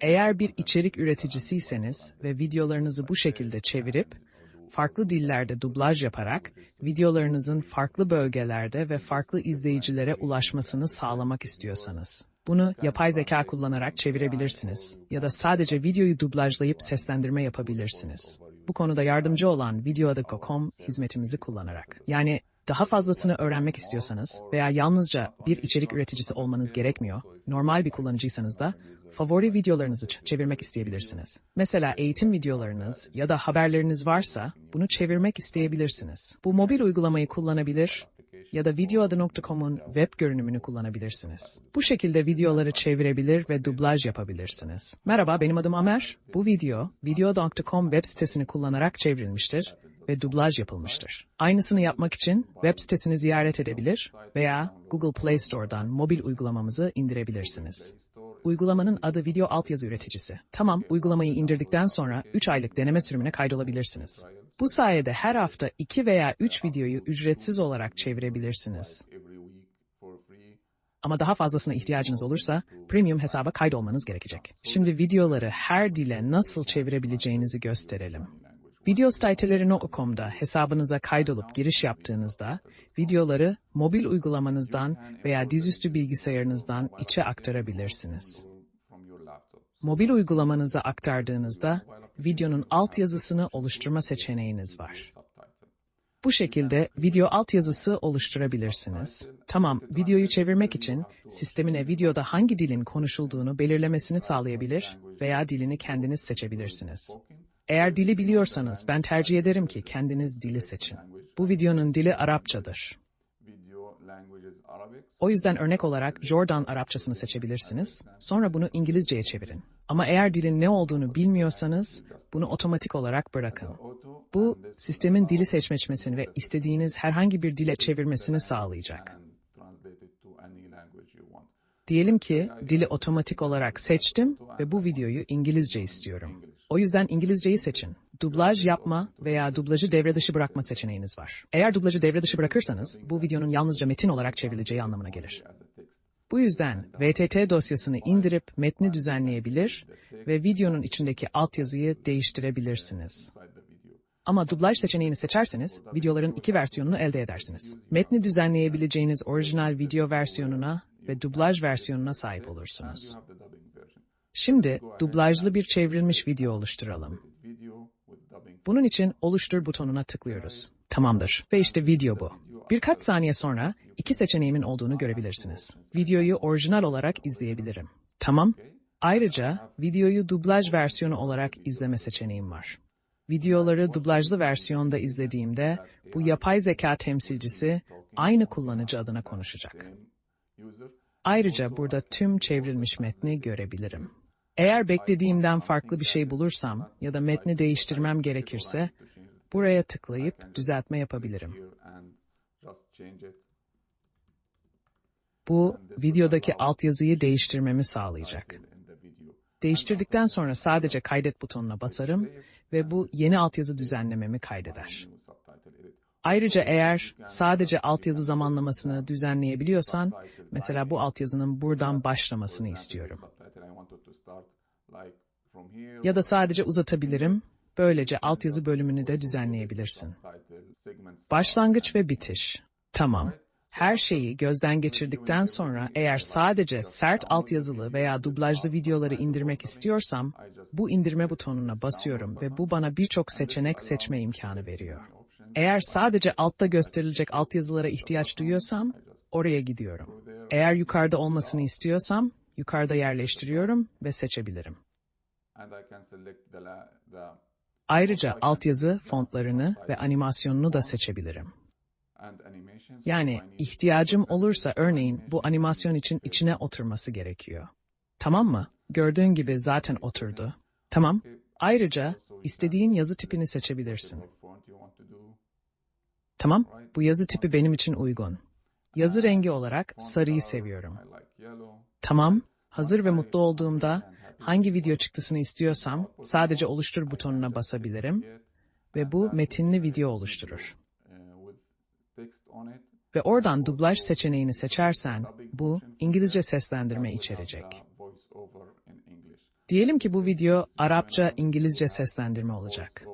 Eğer bir içerik üreticisiyseniz ve videolarınızı bu şekilde çevirip, farklı dillerde dublaj yaparak, videolarınızın farklı bölgelerde ve farklı izleyicilere ulaşmasını sağlamak istiyorsanız, bunu yapay zeka kullanarak çevirebilirsiniz ya da sadece videoyu dublajlayıp seslendirme yapabilirsiniz. Bu konuda yardımcı olan videoada.com hizmetimizi kullanarak. Yani daha fazlasını öğrenmek istiyorsanız veya yalnızca bir içerik üreticisi olmanız gerekmiyor, normal bir kullanıcıysanız da favori videolarınızı çevirmek isteyebilirsiniz. Mesela eğitim videolarınız ya da haberleriniz varsa bunu çevirmek isteyebilirsiniz. Bu mobil uygulamayı kullanabilir ya da videoadı.com'un web görünümünü kullanabilirsiniz. Bu şekilde videoları çevirebilir ve dublaj yapabilirsiniz. Merhaba benim adım Amer. Bu video video.com web sitesini kullanarak çevrilmiştir ve dublaj yapılmıştır. Aynısını yapmak için web sitesini ziyaret edebilir veya Google Play Store'dan mobil uygulamamızı indirebilirsiniz. Uygulamanın adı Video Altyazı Üreticisi. Tamam, uygulamayı indirdikten sonra 3 aylık deneme sürümüne kaydolabilirsiniz. Bu sayede her hafta 2 veya 3 videoyu ücretsiz olarak çevirebilirsiniz. Ama daha fazlasına ihtiyacınız olursa premium hesaba kaydolmanız gerekecek. Şimdi videoları her dile nasıl çevirebileceğinizi gösterelim. Videositeleri.com'da hesabınıza kaydolup giriş yaptığınızda videoları mobil uygulamanızdan veya dizüstü bilgisayarınızdan içe aktarabilirsiniz. Mobil uygulamanıza aktardığınızda videonun altyazısını oluşturma seçeneğiniz var. Bu şekilde video altyazısı oluşturabilirsiniz. Tamam, videoyu çevirmek için sistemine videoda hangi dilin konuşulduğunu belirlemesini sağlayabilir veya dilini kendiniz seçebilirsiniz. Eğer dili biliyorsanız ben tercih ederim ki kendiniz dili seçin. Bu videonun dili Arapçadır. O yüzden örnek olarak Jordan Arapçasını seçebilirsiniz. Sonra bunu İngilizceye çevirin. Ama eğer dilin ne olduğunu bilmiyorsanız bunu otomatik olarak bırakın. Bu sistemin dili seçmesini ve istediğiniz herhangi bir dile çevirmesini sağlayacak. Diyelim ki dili otomatik olarak seçtim ve bu videoyu İngilizce istiyorum. O yüzden İngilizceyi seçin. Dublaj yapma veya dublajı devre dışı bırakma seçeneğiniz var. Eğer dublajı devre dışı bırakırsanız bu videonun yalnızca metin olarak çevrileceği anlamına gelir. Bu yüzden VTT dosyasını indirip metni düzenleyebilir ve videonun içindeki altyazıyı değiştirebilirsiniz. Ama dublaj seçeneğini seçerseniz videoların iki versiyonunu elde edersiniz. Metni düzenleyebileceğiniz orijinal video versiyonuna ve dublaj versiyonuna sahip olursunuz. Şimdi dublajlı bir çevrilmiş video oluşturalım. Bunun için oluştur butonuna tıklıyoruz. Tamamdır. Ve işte video bu. Birkaç saniye sonra iki seçeneğimin olduğunu görebilirsiniz. Videoyu orijinal olarak izleyebilirim. Tamam. Ayrıca videoyu dublaj versiyonu olarak izleme seçeneğim var. Videoları dublajlı versiyonda izlediğimde bu yapay zeka temsilcisi aynı kullanıcı adına konuşacak. Ayrıca burada tüm çevrilmiş metni görebilirim. Eğer beklediğimden farklı bir şey bulursam ya da metni değiştirmem gerekirse buraya tıklayıp düzeltme yapabilirim. Bu videodaki altyazıyı değiştirmemi sağlayacak. Değiştirdikten sonra sadece kaydet butonuna basarım ve bu yeni altyazı düzenlememi kaydeder. Ayrıca eğer sadece altyazı zamanlamasını düzenleyebiliyorsan, mesela bu altyazının buradan başlamasını istiyorum. Ya da sadece uzatabilirim, böylece altyazı bölümünü de düzenleyebilirsin. Başlangıç ve bitiş. Tamam. Her şeyi gözden geçirdikten sonra eğer sadece sert altyazılı veya dublajlı videoları indirmek istiyorsam, bu indirme butonuna basıyorum ve bu bana birçok seçenek seçme imkanı veriyor. Eğer sadece altta gösterilecek altyazılara ihtiyaç duyuyorsam, oraya gidiyorum. Eğer yukarıda olmasını istiyorsam, yukarıda yerleştiriyorum ve seçebilirim. Ayrıca altyazı fontlarını ve animasyonunu da seçebilirim. Yani ihtiyacım olursa örneğin bu animasyon için içine oturması gerekiyor. Tamam mı? Gördüğün gibi zaten oturdu. Tamam. Ayrıca istediğin yazı tipini seçebilirsin. Tamam, bu yazı tipi benim için uygun. Yazı rengi olarak sarıyı seviyorum. Tamam, hazır ve mutlu olduğumda hangi video çıktısını istiyorsam sadece oluştur butonuna basabilirim ve bu metinli video oluşturur. Ve oradan dublaj seçeneğini seçersen bu İngilizce seslendirme içerecek. Diyelim ki bu video Arapça, İngilizce seslendirme olacak.